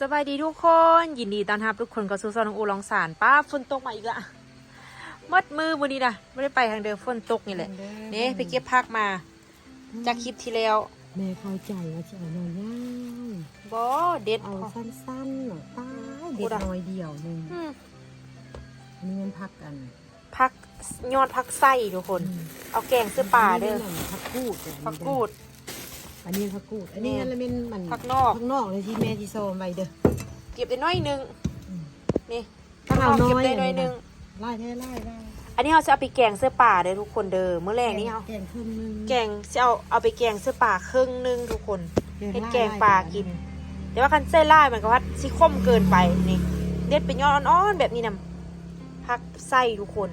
สบายดีทุกคน ยินดีต้อนรับทุกคนเข้าสู่ซอยน้องอูลองสารป้าฝนตกมาอีกละมัดมือวันนี้นะไม่ได้ไปทางเดิมฝนตกนี่แหละนี่ไปเก็บผักมา จากคลิปที่แล้ว แม่เข้าใจว่าจะเอาน้อยย่างบอเด็ดเอาสั้นๆหน่อยป้ายพูเด็ดดอะน้อยเดียวหนึงอืมอันนี้มันพักกันผักยอดผักไส้ทุกคน เอาแกงเสื้อป่าเด้ออันนี้พักกูดผักกูด อันนี้พักกูด อันนี้เนี่ยอันนี้มันผักนอกพักนอกเลยที่แม่ที่โซมไว้เด้อ เก็บได้น้อยหนึงอืมนี่ถ้าเอาน้อยเก็บได้น้อยหนึง ไล่แท้ไล่ไล่อันนี้เราจะเอาไปแกงเสื้อป่าเด้อทุกคนเด้อเมื่อแรกนี้เอาแกงครึ่งนึงแกงจะเอาเอาไปแกงเสื้อป่าครึ่งหนึงทุกคนเฮ็ดแกงปลากิน แต่ว่าคันเส้นล่ายมันก็ว่าสิคมเกินไปนี่เด็ดเป็นยอดอ่อนๆแบบนี้นะพักไส้ทุกคน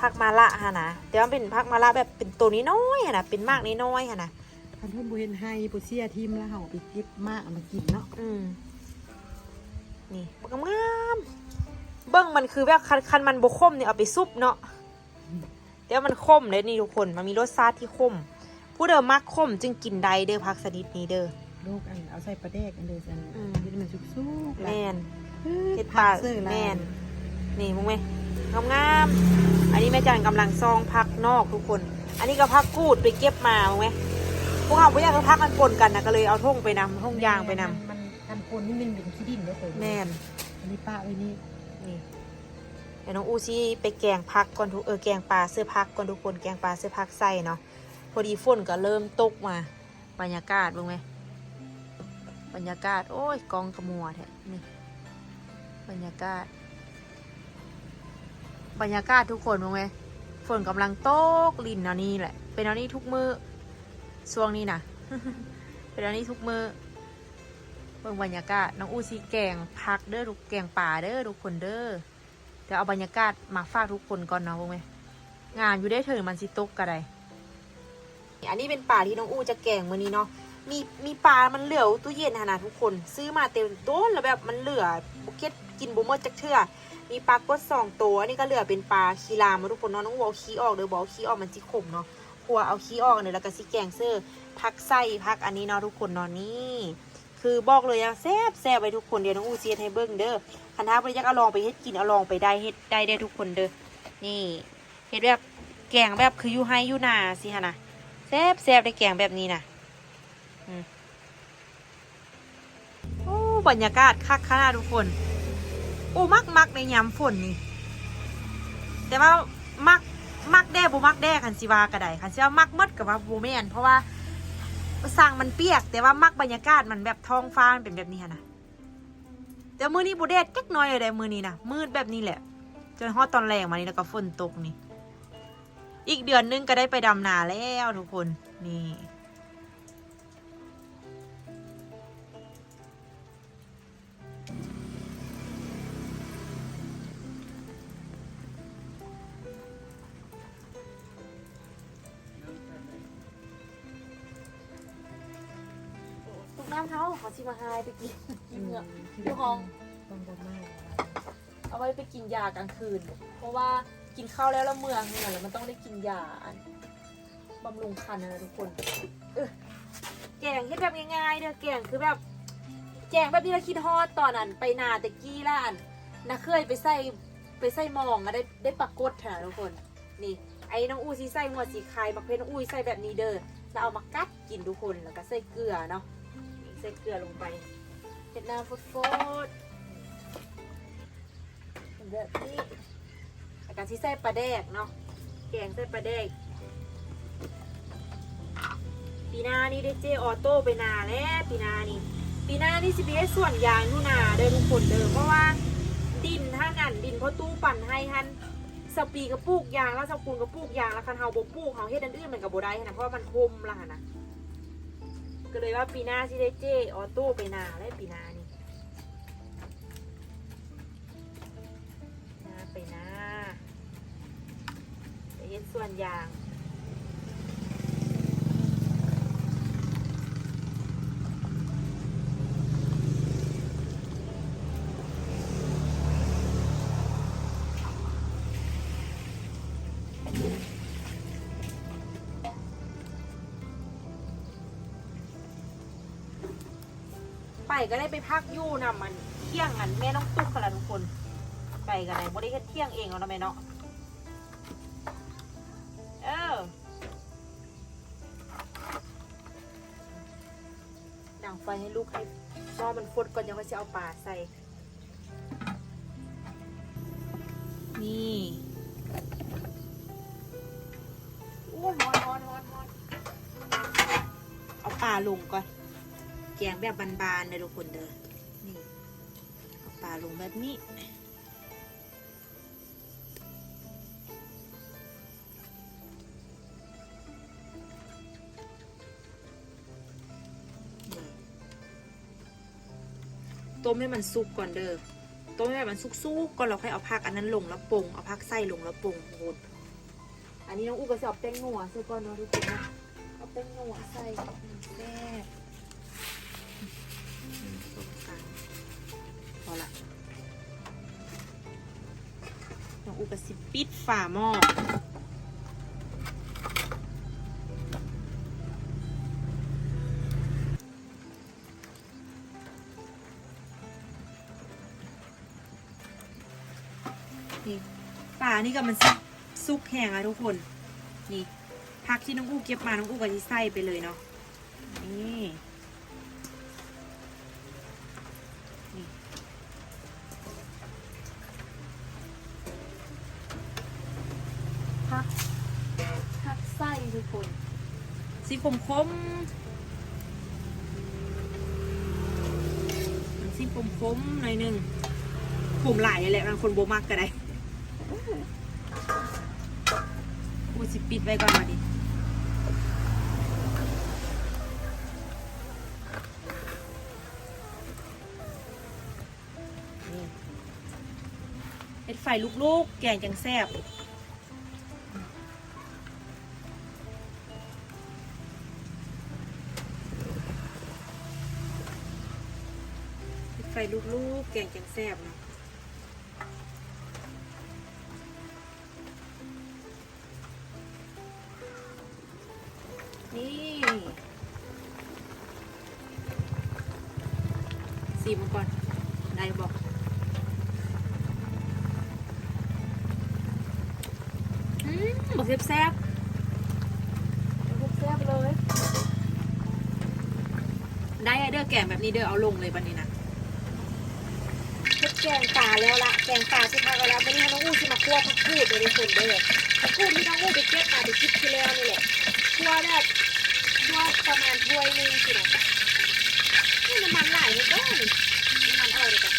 พักมาละฮะนะแต่ว่าเป็นพักมาละแบบเป็นตัวนี้น้อยๆฮะนะเป็นมากน้อยๆฮะนะ คันเพิ่นบ่เห็นให้ปุเสียทิมแล้วเฮาไปเก็บมากเอามากินเนาะอืมนี่บักงามๆเบิ้งมันคือแบบคันคันมันบคมเนี่ยเอาไปซุปเนาะแต่ว่ามันคมเลยนี่ทุกคนมันมีรสชาติที่คม ผู้เดิมมักคมจึงกินได้เด้อพักสนิดนี้เด้อลูกอันเอาใส่ปลาแดกอันเด้ออันอืมที่มันสุกๆแมนเฮ็เฮ็ดดปปลาลาซื้อแมนนี่มึงไหมงามงามๆอันนี้แม่จันกำลังซองพักนอกทุกคน อันนี้ก็พักกูดไปเก็บมามึงไหม พวกเราไม่อยากให้พักมันปนกันนะก็เลยเอาท่งไปนำท่งยางไปนำมันกันคนนี่มันเป็นขี้ดินได้อตัวแมนอันนี้ป้าไว้นี่นี่เดี๋ยวน้องอูซี่ไปแกงพักก่อนทุกเออแกงปลาเสื้อพักก่อนทุกคนแกงปลาเสื้อพักใส่เนาะพอดีฝนก็เริ่มตกมา บรรยากาศมึงไหมบรรยากาศ โอ้ยกองกระมัวแท้นี่บรรยากาศ บรรยากาศทุกคนมั้งไหมฝนกำลังตกลินเอานี่แหละ เป็นเอานี่ทุกมือ ช่วงนี้นะเป็นอานี่ทุกมือเบิ่งบรรยากาศน้องอูซีแกงพักเด้อทุกแกงป่าเด้อทุกคนเด้อเดี๋ยวเอาบรรยากาศมาฝากทุกคนก่อนเนาะเบิ่งไหมงานอยู่ได้เถิงมันสิตกกระไดอันนี้เป็นป่าที่น้องอูจะแกงมื้อนี้เนาะมีมีปลา มันเหลือตู้เย็นหนนะทุกคน ซื้อมาเต็มต้นแล้วแบบมันเหลือบุเก็ตกินบุเมอจักเทื่อมีปลากดสองตัวนนี้ก็เหลือเป็นปลาคีรามมาทุกคนเนาะน้องวัวเอาขี้ออกเด้อบอกขี้ออกมันสิขมเนาะ ขัวเอาขี้ออกเนี่ยแล้วก็สิแกงเสื้อพักไส้พักอันนี้เนาะทุกคนเนาะนี่คือบอกเลยอะแซ่บแซ่บไปทุกคนเดี๋ยวน้องอูเซียนให้เบิ้งเด้อคันท้าบริยักเอาลองไปเฮ็ดกินเอาลองไปได้เฮ็ดได้ได้ทุกคนเด้อนี่เฮ็ดแบบแกงแบบคืออยู่ไฮอยู่นาสิฮะนะแซ่บแซ่บได้แกงแบบนี้นะอืมโอ้บรรยากาศคักขนาดทุกคน โอ้มักมักในยามฝนนี่แต่ว่ามัก มักแด้บ่มักแด้คันสิวากระไดคันสิว่ามักมดกับว่าบ่แม่นเพราะว่าสร้างมันเปียก แต่ว่ามักบรรยากาศมันแบบท้องฟ้ามันเป็นแบบนี้นะแต่มือนี้บ่แดดจักน้อยเลยได้มือนี้นะมืดแบบนี้แหละ จนฮอดตอนแรงมานี่แล้วก็ฝนตกนี่ อีกเดือนหนึงก็ได้ไปดำนาแล้วทุกคนนี่ ตุกน้ำเท้าขอชิมาหายไปกินกินเหงืออยู่ห้องต้องบอกมากเอาไว้ไปกินยากลางคืน เพราะว่ากินข้าวแล้วแล้วเมืองเหนื่อยแล้วมันต้องได้กินยาอันบำรุงคันนะทุกคนเออแกงเฮ็ดแบบง่ายๆเด้อแกงคือแบบแกงแบบที่เราคิดฮอดตอนนั้นไปนาต่กี้ล้านนะเคยไปใส่ไปใส่หมองอะได้ได้ปรากฏเถอะทุกคน นี่ ไอ้น้องอู้ซีใส่หัวสีไข่บักเพชรน้องอู้ใส่แบบนี้เด้อแล้วเอามากัดกินทุกคนแล้วก็ใส่เกลือเนาะ ใส่เกลือลงไปเห็ดน้ำฟดๆแบบนี้แล้วก็ที่ใส่ปลาแดกเนาะแกงใส่ปลาแดกปีหน้านี่ได้เจออโต้ไปนาแล้วปีหน้านี่ปีหน้านี่สิบเอส่วนยางนู่นนาเดินทุกคนเดิมเพราะว่าดินถ้างันดินเพราะตู้ปั่นให้ฮันสปีกระปุกยางแล้วสปูนกระปุกยางแล้วคันเฮาบ่ปลูกเฮาเฮ็ดอันอื่นมันก็บ่ได้นะเพราะว่ามันคมล่ะนะ ก็เลยว่าปีหน้าสิได้เจออโต้ไปนาแล้ปีหน้านี่นาไปนาไปเฮ็ดส่วนยาง ไปก็ได้ไปพักอยู่นำมันเที่ยงอันแม่น้องตุ๊กกันละทุกคน ไปกันไหนบ่ได้เฮ็ดเที่ยงเองเอานะแม่เนาะเออดังไฟให้ลูกให้รอมันฟดก่อนยังค่อยจะเอาปลาใส่ นี่ แบบบานๆเลยทุกคนเด้อ นี่เอาปลาลงแบบนี้ ต้มให้มันสุกก่อนเด้อ ต้มให้มันสุกๆก่อนเราค่อยเอาผักอันนั้นลงแล้วปรุง เอาผักไส้ลงแล้วปรุงโหดอันนี้น้องอู้ก็จะเอาแป้งนัวใส่ก่อนเนาะทุกคนนะเอาแป้งนัวใส่อืมแซ่บ องอู้ก็สิปิดฝาหม้อนี่ป่านี่ก็มันซุกแห้งอะทุกคน นี่ผักที่น้องอู้เก็บมา น้องอู้ก็จะใส่ไปเลยเนาะ นี่ คมคมๆมันสีคมคมหน่อยหนึงผมหลายแหละบางคนโบมากก็ได้กูสิปิดไว้ก่อนมาดินี่เห็ดไฟลูกๆ แกงจังแซ่บ ลูกๆ แกงจังแซ่บเนาะนี่ซีมันก่อนได้บอกอืมบอกแซ่บแซ่บบอกแซ่บๆเลย ได้อะเด้อแกงแบบนี้เด้อเอาลงเลยบันนี้นะเฮ็ด แกงป่าแล้วละแกงป่าสิพากันแล้วไม่ได้ให้น้องอู้สิมาคั่วผักกูดเลยคนเด้อผักกูดที่น้องอู้ไปเก็บมาไปคิดที่แล้วนี่แหละคั่วแบบทอดประมาณถ้วยนึงสินะนี่น้ำมันไหลเลยก็นี่น้ำมันเอาเลยจ้ะ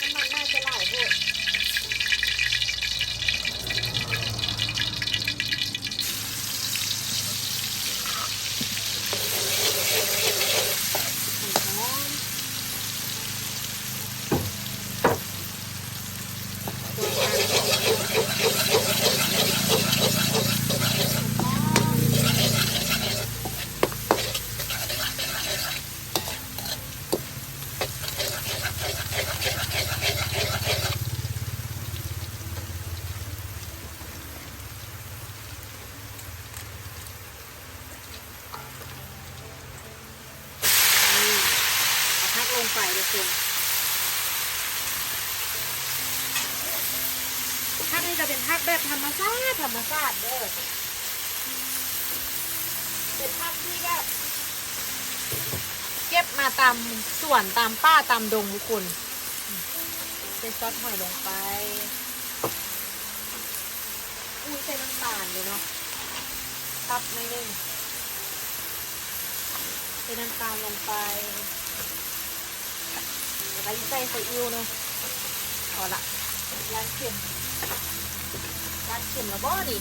น้ำมันน่าจะไหลโหดหอมตัวกลางนี่เอาพักลงไปเลยคุณพักนี่จะเป็นพักแบบธรรมชาติธรรมชาติเด้อ เป็นพักที่แบบเก็บมาตามส วนตามป้าตามดงทุกคนใส่ซอสหอยลงไปอุ้ยใส่น้ำตาลเลยเนาะตับไม่นึ่งใส่น้ำตาลลงไปแล้วก็ใส่ใส่อิ้วเนาะพอละยานเข็มยานเข็มแล้วบ่ดิ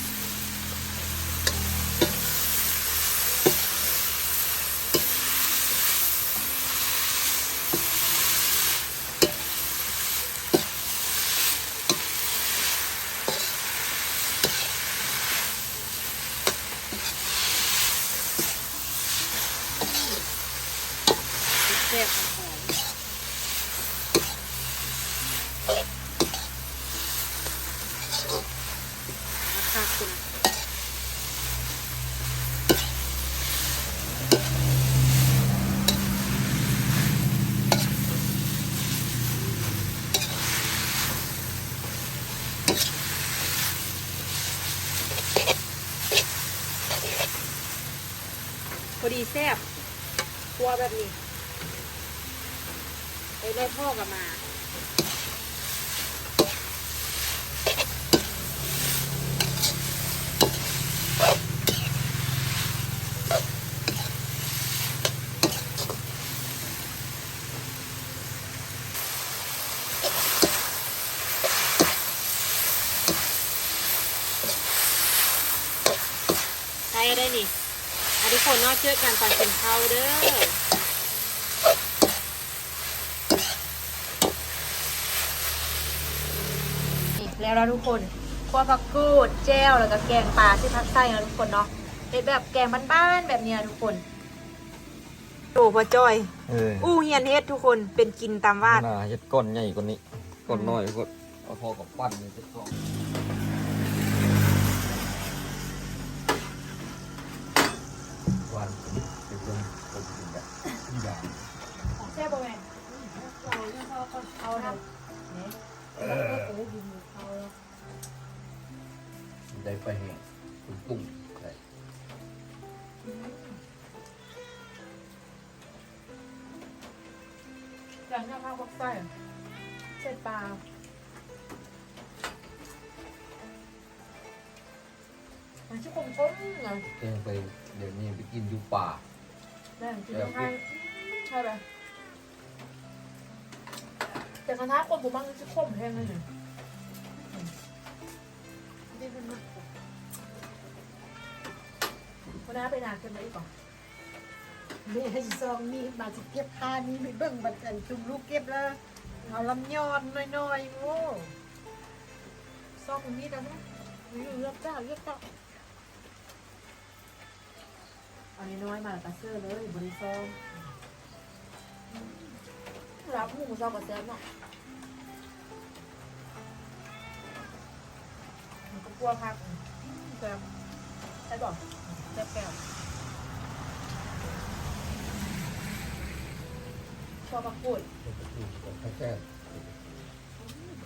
แซ่บครัวแบบนี้ไปได้พ่อกับมาใช้ได้นี่ ทุกคนเนอกเชื่อกันตอนกินข้าวเด้อนี่แล้วเราทุกคนคั่วผักกูดแจ้วแล้วก็แกงปลาที่พักไส้นะทุกคนเนาะเป็นแบบแกงบ้านๆแบบเนี้ยทุกคนโอ้พ่อจ้อยเอออู้เฮียนเฮ็ดทุกคนเป็นกินตามวาดหน้าเฮ็ดก้อนใหญ่กว่านี้ก้อนน้อยก็เอาพอกับปั้นนี่จะต้องวัน เป็นคนคนกินแบบที่อางแซ่บเอาได้ไปแห้งคุณตุ้งได้ำอย่างนี้ข้าวพักไส้เส้นปลามันชื่อคมชมไงเองไปเดี๋ยวนี้ไปกินอยู่ป่า แม่งกินต้องให้ใช่ไหมแต่กระทะคนผมบ้างจะคมแห้งเลยเนี่ยนี่เป็นมากวันน้าไปนานเกินไปอีกป่ะแม่ให้ซองมีมาสิเก็บผ้านี้ไปเบิ่งบัดอันจุ่มลูกเก็บแล้วเอาลำยอนน้อยๆโอ้ซองมีแต่นะมีเลือกเจ้าเลือกเจ้า เอาน้อยๆมาแล้วกระเซอร์เลยบริซอมรับหมูซอกกับแซ่บเนาะมันก็กลัวพักแซ่บใช่ป่ะแซ่บแก้วชอบผักกูดพระแก้ว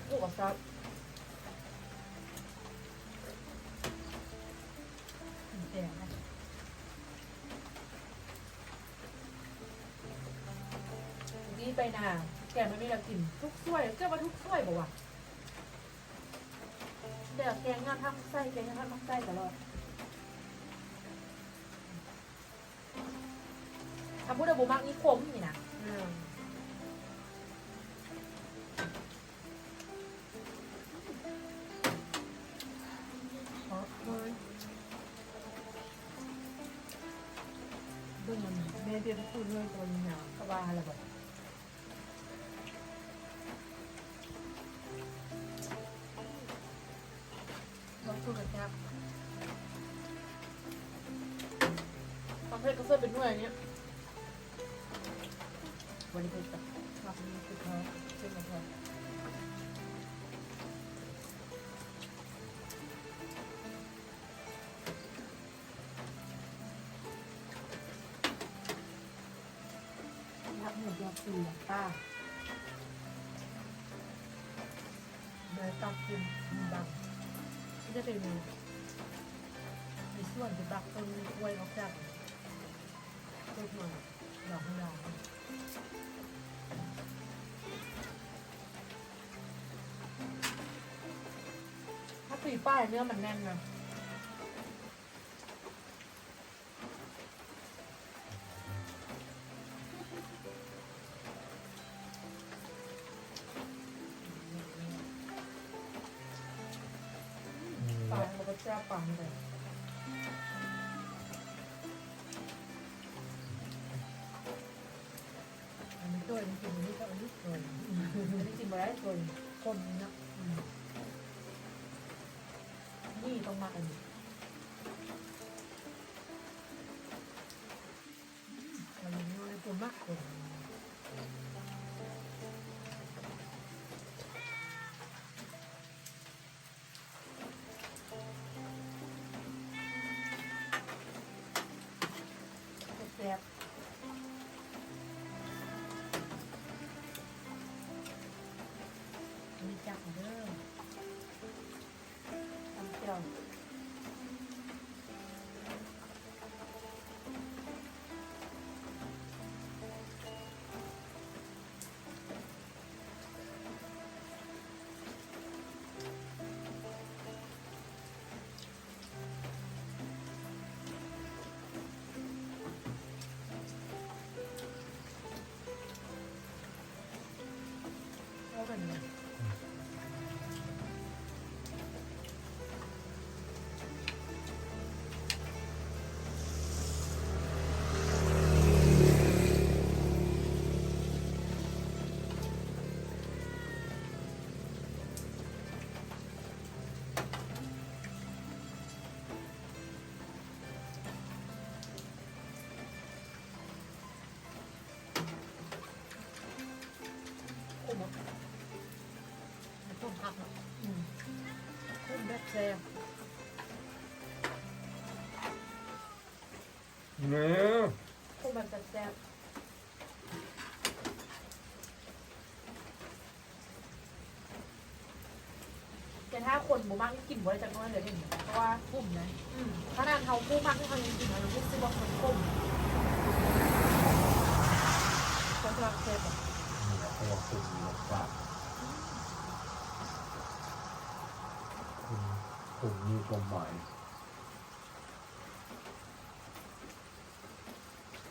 กูกับซับแก่นะ ไปนาแกมันไม่ได้กินทุกถ้วยเจ้าว่าทุกถ้วยบอกว่าเดี๋ยวแกงงานทำไส้แกงงานทำไส้ตลอดทำพูดถึงบุมักนี่ขมนี่นะ ลองพูดกันครับประเภทก็เสื้อเป็นหน่วยเนี้ยวันนี้เป็นแบบรอบนี้คือเขาเช่นกันยับหมูยับปียป้าเดินต้องกิน จะเป็นมีส่วนที่บักต้นกล้วยออกจากต้นมาดอกของเราถ้าตีป้ายเนื้อมันแน่นนะ นี่ต้องม กั แบบแซ่บเนี่ยคู่แบบแซ่บแต่ถ้าคนบ่มากกินบ่ได้จักน้อยเลยเห็นไหมเพราะว่าคุ้มเลยอืมขนาดเขาคู่มากที่เขายังกินเรารู้สึกว่าคนคุ้มคนรักแซ่บอะนี่แหละเขาบอกคุณมีรสชาติคุณ คุณมีความหมาย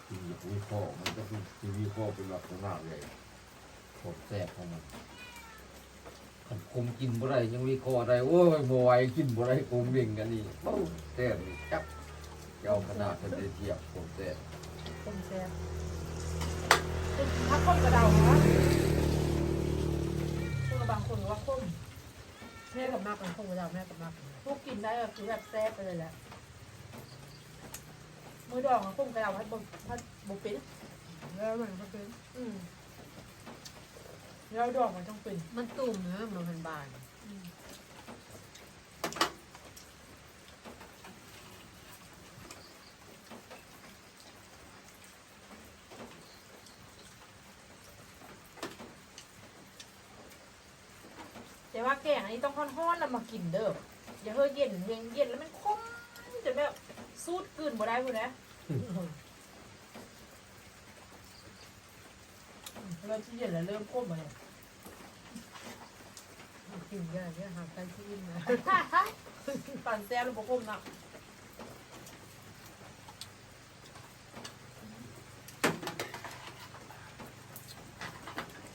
ทีวีวิเคราะห์มันก็คือทีวีวิเคราะห์เป็นลักษณะเลยผมแซ่บของมันขันคุมกินบ่ได้ยังวิเคราะห์ได้โอ้ยบ่ไหวกินบ่ได้คุมเบ่งกันนี่เบ้าแซ่บนี่จับเจ้าขนาดเป็นได้เทียบผมแซ่บคุ้มแซ่บถ้าข้มกระเดานะคือบางคนว่าข้ม แม่กับมากกันคุ้มกับเราแม่กับมากพวกกินได้ก็คือแบบแซ่บไปเลยแหละมือดองอะข้มกระเดาให้บให้บุเป็นแล้วมันก็เป็นอืมแล้วดองมันต้องเป็นมันตุ่มเนื้อมันเป็นบาน แต่ว่าแกงอั นี้ต้องฮ้อนๆแล้วมากินเด้ออย่าเฮ้ยเย็นเย็นเย็นแล้วมันคมจนแบบสูดกลืนบ่ได้พูดนะเริ่มที่เย็นแล้วเริ่มคมมาเลยกินยากเนี่ยหากันที่นะปั่นแซ่บหรือบ่คมนะ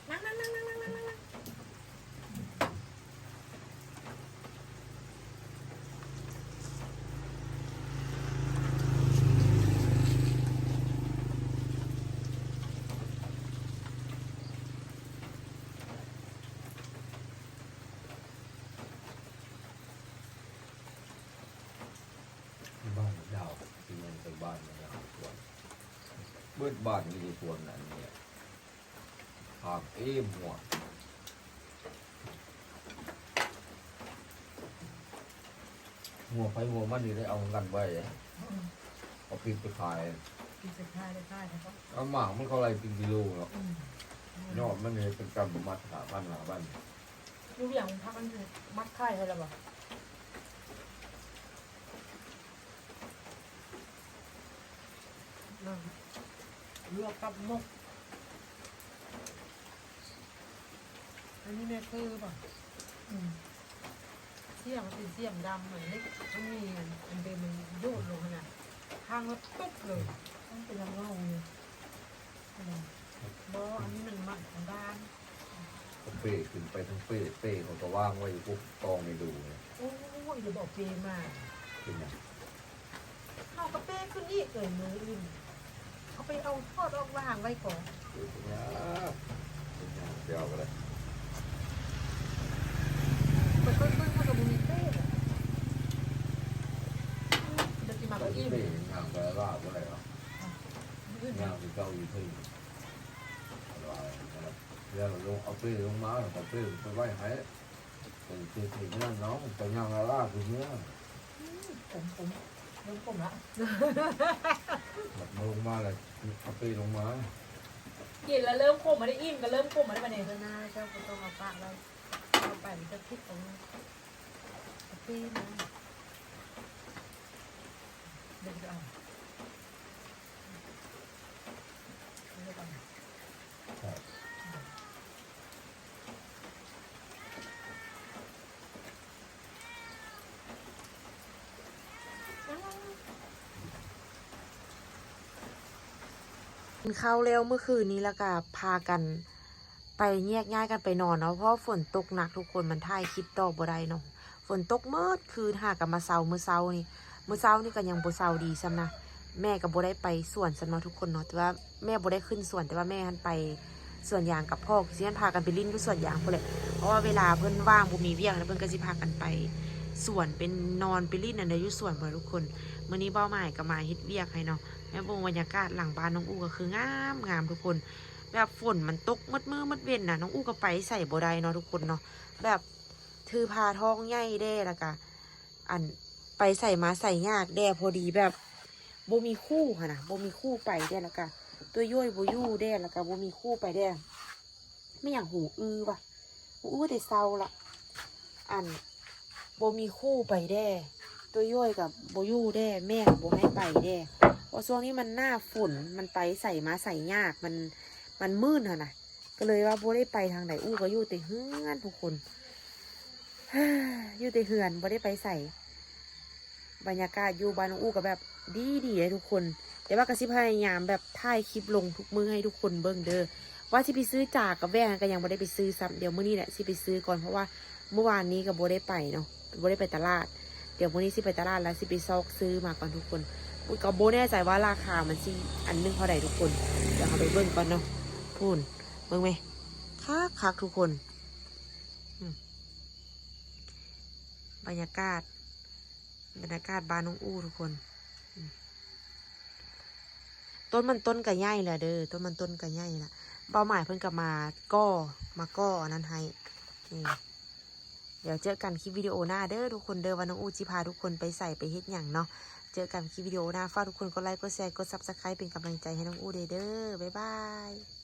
นั่งนั่งนั่งนั่งนั่งนั่งนั่ง ที่บ้านดาวที่มันเป็น บ้านมันยาวสวนเบิดบ้านมีสวนนั้นเนี่ยหากเอ้มหัวหัวไปหัวมันนี่ได้เอากันไว้เอาพริกไปขายกินเสร็จค่ายได้ค่ายนะครับเอาหมากมันเขาอะไรเป็นกิโลเนาะยอดมันเนี่ยเป็นกำมัดหาบ้านหาบ้านดูอย่างพักมันคือมัดไข่ให้แล้วบ่ล วกกับมก อันนี้แม่คือป่ะอืมเสี่ยงเป็นเสี่ยงดำเหมือนเล็กมันมีอันเดิมมันโยดลงขนาดข้างแล้วตุ๊บเลยต้องเป็นลำเงาเลยบออันนี้มันมันของด้านเขาเป้ขึ้นไปทั้งเป้เป้เขาก็ว่างไว้อยู่พวกกองในดูเนี่ยโอ้ยอย่าบอกเปมาขึ้นมาเอากระเป้ขึ้นอีกเลยมืออื่น เอาไปเอาทอดออกวางไว้ก่อนเนี่ยเป็ไงเดี๋ยวเอาไปเลยมันก็มันก็กับมีเป้อะจะกินมาเป้ก็อิ่มงานไปว่าอะไรหรออื่นงานที่เก้าอยู่ที่ว่าเดี๋ยวลงเอาเป้ลงมาเอาเป้ไปไว้ให้เป็นตีตีนั่นน้องไปย่างละล่าคือเนื้อผมผม เริ่มผมละแบบลงมาเลยเอาเป้ลงมากินแล้วเริ่มขมมาได้อิ่มก็เริ่มขมมาได้ปะเนี่ยเจ้าหน้าเจ้าก็ต้องเอาปากไว้เอาไปมันจะพลิกของกระเป้มาเด็กเอาเด็กเอา กินข้าวเร็วเมื่อคืนนี้แล้วก็พากันไปแยกย้ายกันไปนอนเนาะเพราะฝนตกหนักทุกคนมันถ่ายคลิปต่อบ่ได้เนาะฝนตกเมื่อคืนหากับมาเซาเมื่อเซานี่เมื่อเซานี่ก็ยังบ่เซาดีซ้ำนะแม่ก็บ่ได้ไปสวนซ้ำเนาะทุกคนเนาะแต่ว่าแม่บ่ได้ขึ้นสวนแต่ว่าแม่หันไปสวนยางกับพ่อสิหันพากันไปลิ้นอยู่สวนยางพุ่นแหละเพราะว่าเวลาเพิ่นว่างบ่มีเวียกแล้วเพิ่นก็สิพากันไปสวนเป็นนอนไปลิ้นอันใดอยู่สวนบ่ทุกคน มื้อนี้เป้าหมายก็มาเฮ็ดเวียกให้เนาะแม่บงบรรยากาศหลังบ้านน้องอูก็คืองามงามทุกคน แบบฝนมันตกมืดมือมืดเว้นน่ะน้องอูก็ไปใส่บ่ได้เนาะทุกคนเนาะแบบถือพาท้องใหญ่แด้แล้วก็อันไปใส่มาใส่ยากแด้พอดีแบบโบมีคู่ค่ะนะบ่มีคู่ไปแด้แล้วก็ตัวย่อยโบยู่แด้แล้วก็บ่มีคู่ไปแด้ไม่อย่างหูอื้อว่ะหูอื้อแต่เศร้าละอันโบมีคู่ไปแด้ ตัวย่อยกับโบยู่แด้แม่ก็บ่ให้ไปแด้เพราะช่วงนี้มันหน้าฝนมันไปใส่มาใส่ยากมันมันมืดอะนะก็เลยว่าโบได้ไปทางไหนอู้ก็อยู่แต่เฮือนทุกคนอยู่แต่เฮือนโบได้ไปใส่ บรรยากาศอยู่บ้านอู้ก็แบบดีดีเลยทุกคนแต่ว่ากระซิบพยายามแบบถ่ายคลิปลงทุกมือให้ทุกคนเบิ่งเด้อว่าที่ไปซื้อจากกับแว่ก็ยังโบได้ไปซื้อซ้ำเดี๋ยวมื้อนี้แหละสิไปซื้อก่อนเพราะว่าเมื่อวานนี้ก็โบได้ไปเนาะโบได้ไปตลาด เดี๋ยวมื้อนี้สิไปตลาดแล้วสิไปซอกซื้อมาก่อนทุกคนอุ๊ยก็โบแน่ใจว่าราคามันสิอันนึงเท่าไหร่ทุกคน เดี๋ยวเราไปเบิ่งก่อนเนาะพูนเบิ่งไหมคักคักทุกคนบรรยากาศบรรยากาศบ้านน้องอู้ทุกคน ต้นมันต้นกระใหญ่แหละเด้อต้นมันต้นกระใหญ่ละเป้าหมายเพิ่นกับมาก้อมาก้อนนั้นให้นี่ ดี๋ยวเจอกันคลิปวิดีโอหน้าเด้อทุกคนเด้อวันน้องอูจิพาทุกคนไปใส่ไปเฮ็ดอย่างเนาะเจอกันคลิปวิดีโอหน้าฝากทุกคนกดไลค์กดแชร์กดซับสไครป์เป็นกำลังใจให้น้องอูเด้อเด้อบ๊ายบาย